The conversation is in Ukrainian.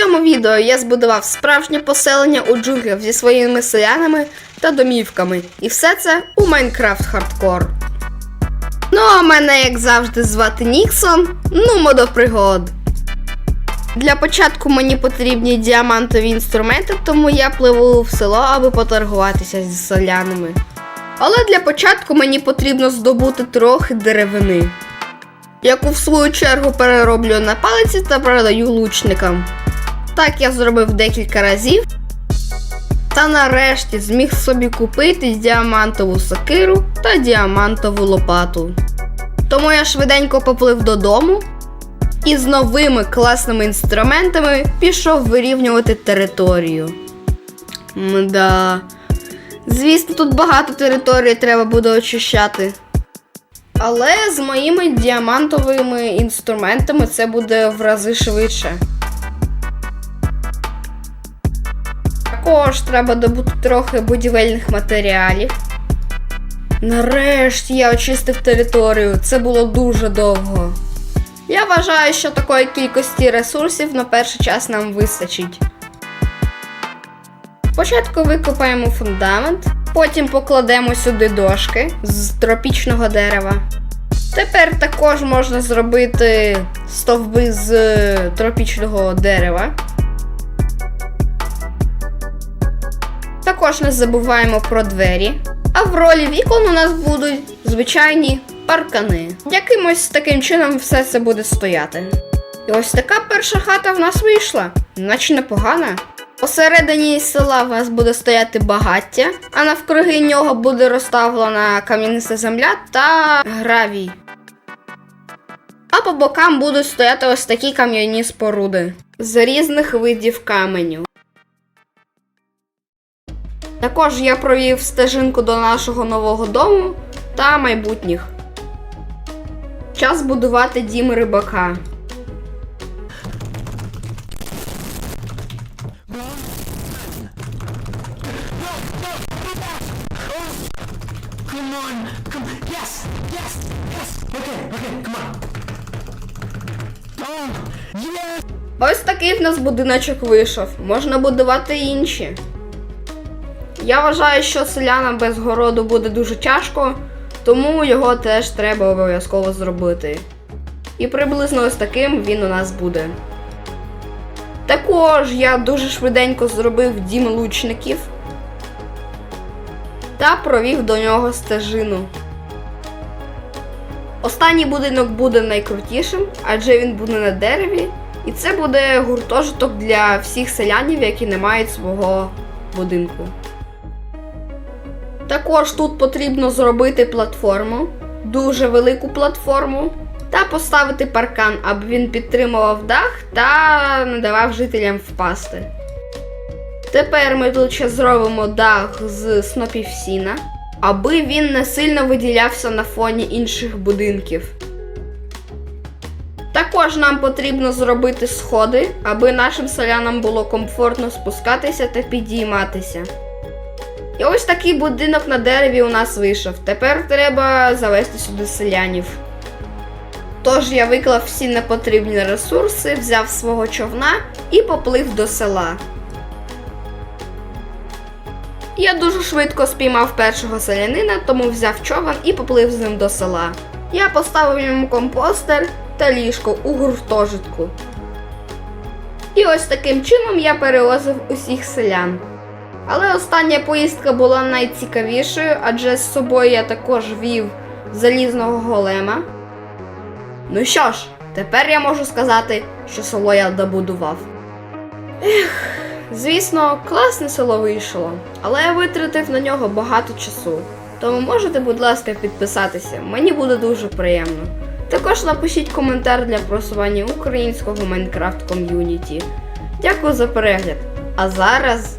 цьому відео я збудував справжнє поселення у джунглях зі своїми селянами та домівками. І все це у Майнкрафт Хардкор. Ну, а мене, як завжди, звати Ніксон. Ну, до пригод. Для початку мені потрібні діамантові інструменти, тому я пливу в село, аби поторгуватися зі селянами. Але для початку мені потрібно здобути трохи деревини, яку в свою чергу перероблю на палиці та продаю лучникам. Так я зробив декілька разів. Та нарешті зміг собі купити діамантову сокиру та діамантову лопату. Тому я швиденько поплив додому і з новими класними інструментами пішов вирівнювати територію. Мда. Звісно, тут багато території треба буде очищати. Але з моїми діамантовими інструментами це буде в рази швидше. Також треба добути трохи будівельних матеріалів. Нарешті я очистив територію. Це було дуже довго. Я вважаю, що такої кількості ресурсів на перший час нам вистачить. Спочатку викопаємо фундамент, потім покладемо сюди дошки з тропічного дерева. Тепер також можна зробити стовби з е, тропічного дерева. Також не забуваємо про двері. А в ролі вікон у нас будуть звичайні паркани. Якимось таким чином все це буде стояти. І ось така перша хата в нас вийшла, наче непогана. Посередині села в нас буде стояти багаття, а навкруги нього буде розставлена кам'яниста земля та гравій. А по бокам будуть стояти ось такі кам'яні споруди з різних видів каменю. Також я провів стежинку до нашого нового дому та майбутніх. Час будувати дім рибака. Ось такий в нас будиночок вийшов. Можна будувати інші. Я вважаю, що селянам без городу буде дуже тяжко, тому його теж треба обов'язково зробити. І приблизно ось таким він у нас буде. Також я дуже швиденько зробив дім лучників та провів до нього стежину. Останній будинок буде найкрутішим, адже він буде на дереві, і це буде гуртожиток для всіх селянів, які не мають свого будинку. Також тут потрібно зробити платформу, дуже велику платформу, та поставити паркан, аби він підтримував дах та не давав жителям впасти. Тепер ми тут ще зробимо дах з снопів сіна, аби він не сильно виділявся на фоні інших будинків. Також нам потрібно зробити сходи, аби нашим селянам було комфортно спускатися та підійматися. І ось такий будинок на дереві у нас вийшов. Тепер треба завести сюди селянів. Тож я виклав всі непотрібні ресурси, взяв свого човна і поплив до села. Я дуже швидко спіймав першого селянина, тому взяв човен і поплив з ним до села. Я поставив йому компостер та ліжко у гуртожитку. І ось таким чином я перевозив усіх селян. Але остання поїздка була найцікавішою, адже з собою я також вів залізного голема. Ну що ж, тепер я можу сказати, що село я добудував. Ех, звісно, класне село вийшло, але я витратив на нього багато часу. Тому можете, будь ласка, підписатися, мені буде дуже приємно. Також напишіть коментар для просування українського Майнкрафт ком'юніті. Дякую за перегляд. А зараз